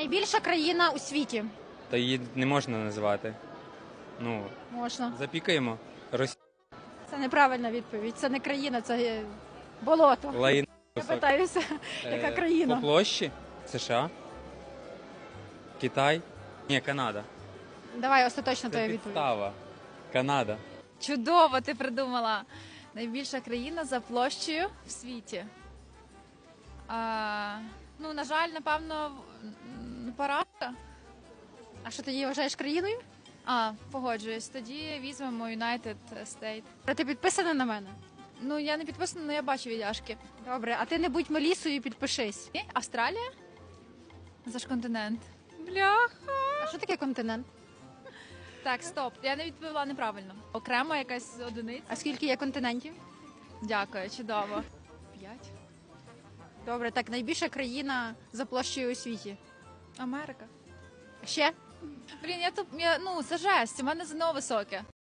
Найбільша країна у світі. Та її не можна називати. Ну, Можна. запікаємо. Росія Це неправильна відповідь. Це не країна, це е, болото. лаїн. Я питаюся, яка країна? По площі? США? Китай? Ні, Канада. Давай остаточно твоя відповідь. підстава. Канада. Чудово, ти придумала. Найбільша країна за площею в світі. А, ну, на жаль, напевно, м, А що її вважаєш країною? А, погоджуюсь. Тоді візьмемо United State. А ти підписана на мене? Ну, я не підписана, але я бачу відяшки. Добре, а ти не будь Мелісою і підпишись. Ні? Австралія? Це ж континент. Бляха. А що таке континент? Так, стоп. Я не відповіла неправильно. Окрема якась одиниця. А скільки є континентів? Дякую, чудово. П'ять. Добре, так найбільша країна за площею у світі. Америка. Ще? Блін, я тут я, ну це жесть. У мене ЗНО високе.